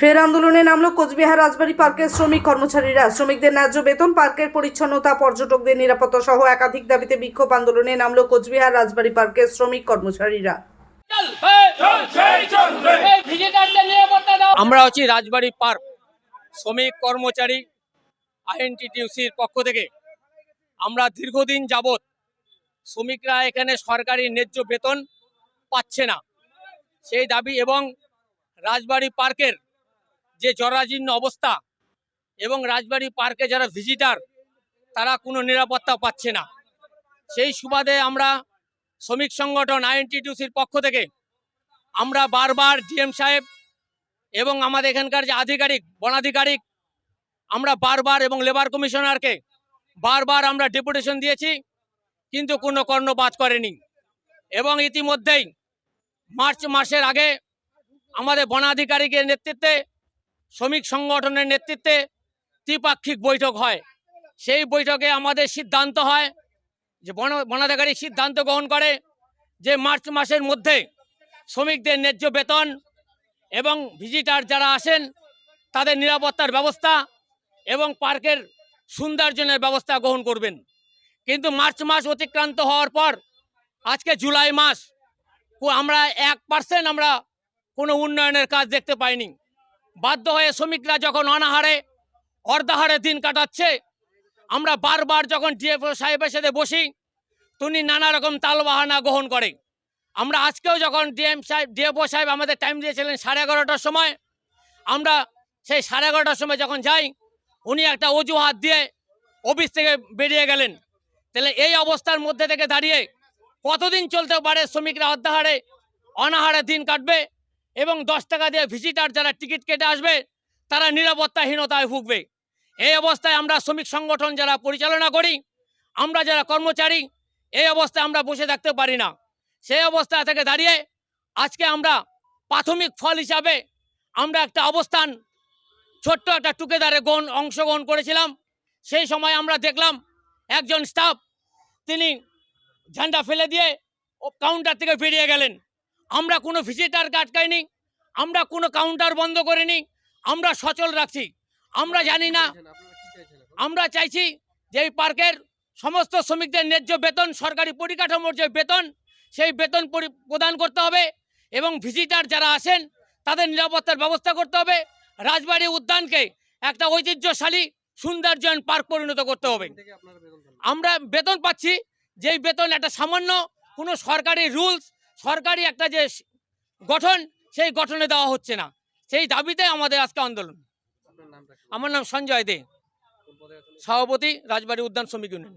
ফের আন্দোলনে নামলো কোচবিহার রাজবাড়ী পার্কের শ্রমিক কর্মচারীরা। শ্রমিকদের ন্যায্য বেতন, পার্কের পরিচ্ছন্নতা, পর্যটকদের নিরাপত্তা সহ একাধিক দাবিতে বিক্ষোভ আন্দোলনে নামলো কোচবিহার রাজবাড়ী পার্কের শ্রমিক কর্মচারীরা। আমরা হচ্ছি রাজবাড়ী পার্ক। শ্রমিক কর্মচারী আইএনটিটিউসির পক্ষ থেকে। আমরা দীর্ঘদিন যাবৎ শ্রমিকরা এখানে সরকারি ন্যায্য বেতন পাচ্ছে না। সেই দাবি এবং রাজবাড়ী পার্কের যে জরাজীর্ণ অবস্থা এবং রাজবাড়ি পার্কে যারা ভিজিটার তারা কোনো নিরাপত্তা পাচ্ছে না। সেই সুবাদে আমরা শ্রমিক সংগঠন আইএনটিটিউসির পক্ষ থেকে আমরা বারবার ডিএম সাহেব এবং আমাদের এখানকার যে আধিকারিক, বনাধিকারিক, আমরা বারবার এবং লেবার কমিশনারকে বারবার আমরা ডেপুটেশন দিয়েছি, কিন্তু কোনো কর্ণপাত করেনি। এবং ইতিমধ্যেই মার্চ মাসের আগে আমাদের বনাধিকারিকের নেতৃত্বে শ্রমিক সংগঠনের নেতৃত্বে ত্রিপাক্ষিক বৈঠক হয়। সেই বৈঠকে আমাদের সিদ্ধান্ত হয় যে বন বনাধিকারিক সিদ্ধান্ত গ্রহণ করে যে মার্চ মাসের মধ্যে শ্রমিকদের ন্যায্য বেতন এবং ভিজিটার যারা আসেন, তাদের নিরাপত্তার ব্যবস্থা এবং পার্কের সৌন্দর্যনের ব্যবস্থা গ্রহণ করবেন। কিন্তু মার্চ মাস অতিক্রান্ত হওয়ার পর, আজকে জুলাই মাস আমরা এক পার্সেন্ট আমরা কোনো উন্নয়নের কাজ দেখতে পাইনি। বাধ্য হয়ে শ্রমিকরা যখন অনাহারে, অর্ধাহারে দিন কাটাচ্ছে, আমরা বারবার যখন ডিএফও সাহেবের সাথে বসি, তিনি নানা রকম তালবাহানা গ্রহণ করে। আমরা আজকেও যখন ডিএম সাহেব, ডিএফও সাহেব আমাদের টাইম দিয়েছিলেন সাড়ে এগারোটার সময়, আমরা সেই সাড়ে এগারোটার সময় যখন যাই, উনি একটা অজুহাত দিয়ে অফিস থেকে বেরিয়ে গেলেন। তাহলে এই অবস্থার মধ্যে থেকে দাঁড়িয়ে কতদিন চলতে পারে শ্রমিকরা অর্ধাহারে, অনাহারে দিন কাটবে? এবং দশ টাকা দিয়ে ভিজিটার যারা টিকিট কেটে আসবে, তারা নিরাপত্তাহীনতায় ভুগবে। এই অবস্থায় আমরা শ্রমিক সংগঠন যারা পরিচালনা করি, আমরা যারা কর্মচারী, এই অবস্থায় আমরা বসে থাকতে পারি না। সেই অবস্থা থেকে দাঁড়িয়ে আজকে আমরা প্রাথমিক ফল হিসাবে আমরা একটা অবস্থান, ছোট্ট একটা টুকেদারে গ্রহণ অংশগ্রহণ করেছিলাম। সেই সময় আমরা দেখলাম একজন স্টাফ তিনি ঝান্ডা ফেলে দিয়ে ও কাউন্টার থেকে বেরিয়ে গেলেন। আমরা কোনো ভিজিটার ভিজিটারকে আটকাইনি আমরা কোনো কাউন্টার বন্ধ করিনি, আমরা সচল রাখছি। আমরা জানি না, আমরা চাইছি যে এই পার্কের সমস্ত শ্রমিকদের ন্যায্য বেতন, সরকারি পরিকাঠামোর যে বেতন, সেই বেতন পরি- প্রদান করতে হবে এবং ভিজিটার যারা আসেন, তাদের নিরাপত্তার ব্যবস্থা করতে হবে। রাজবাড়ি উদ্যানকে একটা ঐতিহ্যশালী সৌন্দর্যায়ন পার্ক পরিণত করতে হবে। আমরা বেতন পাচ্ছি, যেই বেতন একটা সামান্য কোনো সরকারি রুলস সরকারি একটা যে গঠন সেই গঠনে দেওয়া হচ্ছে না। সেই দাবিতে আমাদের আজকে আন্দোলন। আমার নাম সঞ্জয় দে। সভাপতি রাজবাড়ি উদ্যান শ্রমিক union.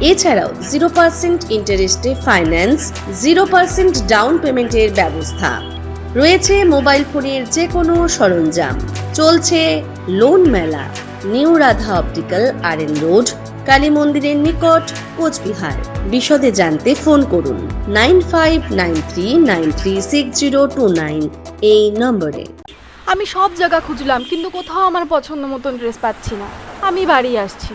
এছাড়াও জিরো পার্সেন্ট ইন্টারেস্টে ফাইন্যান্স জিরো পার্সেন্ট ডাউন পেমেন্টের ব্যবস্থা। রয়েছে মোবাইল ফোনের যে কোনো সরঞ্জাম। চলছে লোন মেলা, new Radha optical R N road Kali মন্দিরের নিকট, কোচবিহার। বিশদে জানতে ফোন করুন nine five nine three nine three six zero two nine এই নম্বরে। আমি সব জায়গা খুঁজলাম, কিন্তু কোথাও আমার পছন্দ মতন ড্রেস পাচ্ছি না। আমি বাড়ি আসছি।